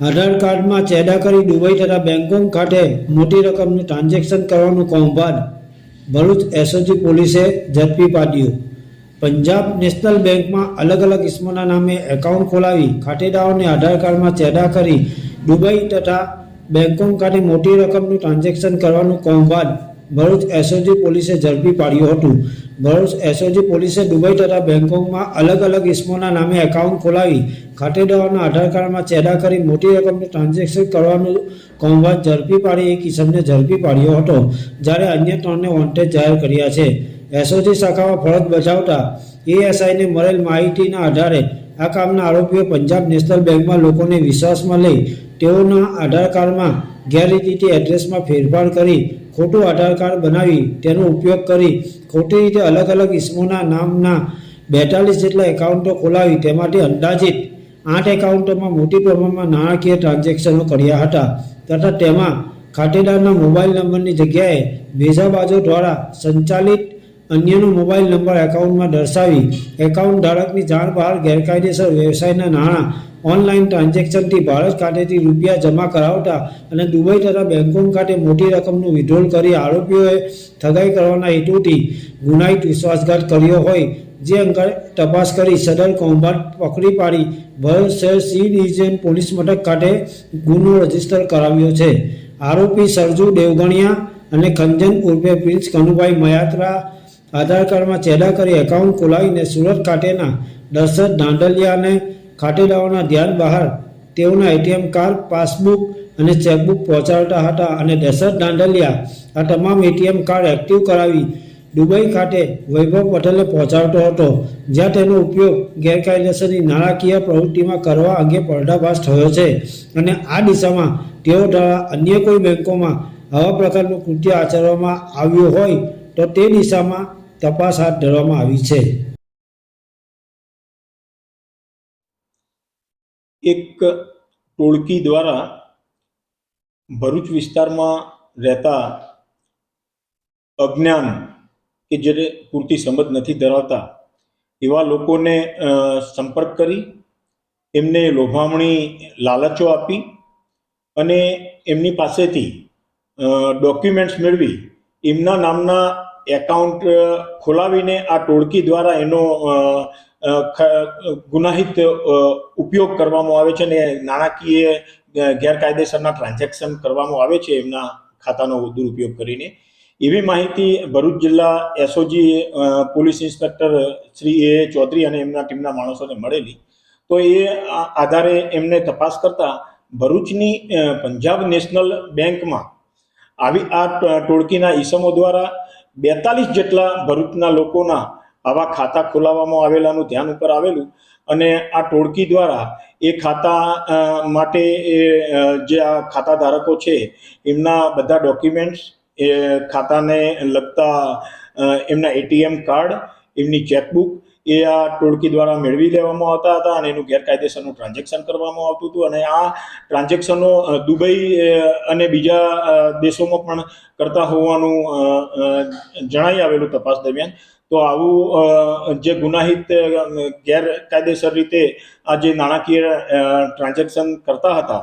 આધાર કાર્ડમાં ચેડા કરી દુબઈ તથા બેંકોક ખાતે મોટી રકમનું ટ્રાન્ઝેક્શન કરવાનું કૌભાંડ. ભરૂચ એસઓજી પોલીસે ઝડપી પાડ્યું. પંજાબ નેશનલ બેંકમાં અલગ અલગ ઇસમોના નામે એકાઉન્ટ ખોલાવી ખાતેદારોને આધાર કાર્ડમાં ચેડા કરી દુબઈ તથા બેંકોક ખાતે મોટી રકમનું ટ્રાન્ઝેક્શન કરવાનું કૌભાંડ ભરૂચ એસઓજી પોલીસે ઝડપી પાડ્યું હતું. ભરૂચ એસઓજી પોલીસે દુબઈ તથા બેંકોકમાં અલગ અલગ ઇસમોના નામે એકાઉન્ટ ખોલાવી ખાતેદારોના આધાર કાર્ડમાં ચેડા કરી મોટી રકમનું ટ્રાન્ઝેક્શન કરવાનું કૌભાંડ ઝડપી પાડી એક ઇસમને ઝડપી પાડ્યો હતો, જ્યારે અન્ય ત્રણને વોન્ટેડ જાહેર કર્યા છે. એસઓજી શાખામાં ફરજ બજાવતા એએસઆઈને મળેલ માહિતીના આધારે આ કામના આરોપીઓ પંજાબ નેશનલ બેંકમાં લોકોને વિશ્વાસમાં લઈ તેઓના આધાર કાર્ડમાં ગેરરીતિથી એડ્રેસમાં ફેરફાર કરી ખોટું આધાર કાર્ડ બનાવી તેનો ઉપયોગ કરી ખોટી રીતે અલગ અલગ ઇસમોના નામના બેતાલીસ જેટલા એકાઉન્ટો ખોલાવી તેમાંથી અંદાજિત આઠ એકાઉન્ટોમાં મોટી પ્રમાણમાં નાણાકીય ટ્રાન્ઝેક્શનો કર્યા હતા તથા તેમાં ખાતેદારના મોબાઈલ નંબરની જગ્યાએ ભેજાબાજો દ્વારા સંચાલિત અન્યનો મોબાઈલ નંબર એકાઉન્ટમાં દર્શાવી એકાઉન્ટ ધારકની જાણ બહાર ગેરકાયદેસર વ્યવસાયના નાણાં, ઓનલાઈન ટ્રાન્ઝેક્શનથી ભારત ખાતેથી રૂપિયા જમા કરાવતા અને દુબઈ તથા બેંકોક ખાતે મોટી રકમનું વિડ્રોલ કરી આરોપીઓએ ઠગાઈ કરવાના હેતુથી ગુનાહિત વિશ્વાસઘાત કર્યો હોય, જે અંગે તપાસ કરી સદર કૌભાંડ પકડી પાડી ભરૂચ શહેર સી ડિવિઝન પોલીસ મથક ખાતે ગુનો રજિસ્ટર કરાવ્યો છે. આરોપી સરજુ દેવગણિયા અને ખંજન ઉર્ફે પ્રિન્સ કનુભાઈ મયાત્રા આધાર કાર્ડમાં ચેડા કરી એકાઉન્ટ ખોલાવીને સુરત ખાતેના દશરથ દાંડલિયાને ખાતેદારોના ધ્યાન બહાર તેઓના એટીએમ કાર્ડ, પાસબુક અને ચેકબુક પહોંચાડતા હતા અને દશરથ દાંડલિયા આ તમામ એટીએમ કાર્ડ એક્ટિવ કરાવી દુબઈ ખાતે વૈભવ પટેલે પહોંચાડતો હતો, જ્યાં તેનો ઉપયોગ ગેરકાયદેસરની નાણાકીય પ્રવૃત્તિમાં કરવા અંગે પડદાભાસ થયો છે અને આ દિશામાં તેઓ દ્વારા અન્ય કોઈ બેંકોમાં આવા પ્રકારનું કૃત્ય આચરવામાં આવ્યું હોય તો તે દિશામાં તપાસ હાથ ધરવામાં આવી છે. એક ટોળકી દ્વારા ભરૂચ વિસ્તારમાં રહેતા અજ્ઞાન કે જેને પૂરતી સમજ નથી ધરાવતા, એવા લોકોને સંપર્ક કરી, એમને લોભામણી લાલચો આપી અને એમની પાસેથી ડોક્યુમેન્ટ્સ મેળવી, એમના નામના એકાઉન્ટ ખોલાવીને આ ટોળકી દ્વારા એનો ગુનાહિત ઉપયોગ કરવામાં આવે છે અને નાણાકીય ગેરકાયદેસરના ટ્રાન્ઝેક્શન કરવામાં આવે છે એમના ખાતાનો દુરુપયોગ કરીને. એવી માહિતી ભરૂચ જિલ્લા SOG police inspector Shri A Chaudhary અને એમના ટીમના માણસોને મળેલી. તો એ આધારે એમને તપાસ કરતા ભરૂચની પંજાબ નેશનલ બેંકમાં આવી આ ટોળકીના ઈસમો દ્વારા બેતાલીસ જેટલા ભરૂચના લોકોના આવા ખાતા ખોલાવવામાં આવેલાનું ધ્યાન ઉપર આવેલું અને આ ટોળકી દ્વારા એ ખાતા માટે જે આ ખાતા ધારકો છે, એમના બધા ડોક્યુમેન્ટ્સ, એ ખાતાને લગતા એમના એટીએમ કાર્ડ, એમની ચેકબુક એ આ ટોળકી દ્વારા મેળવી લેવામાં આવતા હતા અને એનું ગેરકાયદેસરનું ટ્રાન્ઝેક્શન કરવામાં આવતું હતું અને આ ટ્રાન્ઝેક્શનો દુબઈ અને બીજા દેશોમાં પણ કરતા હોવાનું જણાઈ આવેલું તપાસ દરમિયાન. તો આવું જે ગુનાહિત ગેરકાયદેસર રીતે આ જે નાણાકીય ટ્રાન્ઝેક્શન કરતા હતા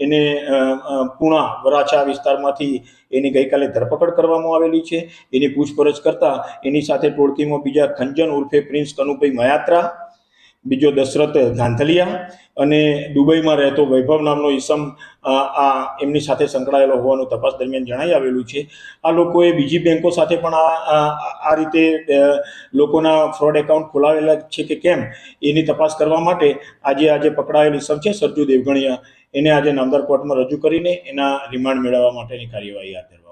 એને અ, વરાછા વિસ્તારમાંથી એની ગઈકાલે ધરપકડ કરવામાં આવેલી છે. એની પૂછપરછ કરતાં એની સાથે ટોળકીમાં બીજા ખંજન ઉર્ફે પ્રિન્સ કનુભાઈ મયાત્રા બીજો દશરથ ગાંધલિયા અને દુબઈમાં રહેતો વૈભવ નામનો ઈસમ આ એમની સાથે સંકળાયેલો હોવાનું તપાસ દરમિયાન જણાઈ આવેલું છે. આ લોકોએ બીજી બેંકો સાથે પણ આ, આ- આ રીતે લોકોના ફ્રોડ એકાઉન્ટ ખોલાવેલા છે કે કેમ, એની તપાસ કરવા માટે આજે આજે પકડાયેલ ઈસમ છે સરજુ દેવગણિયા. એને આજે નામદાર કોર્ટમાં રજૂ કરીને એના રિમાન્ડ મેળવવા માટેની કાર્યવાહી હાથ ધરવામાં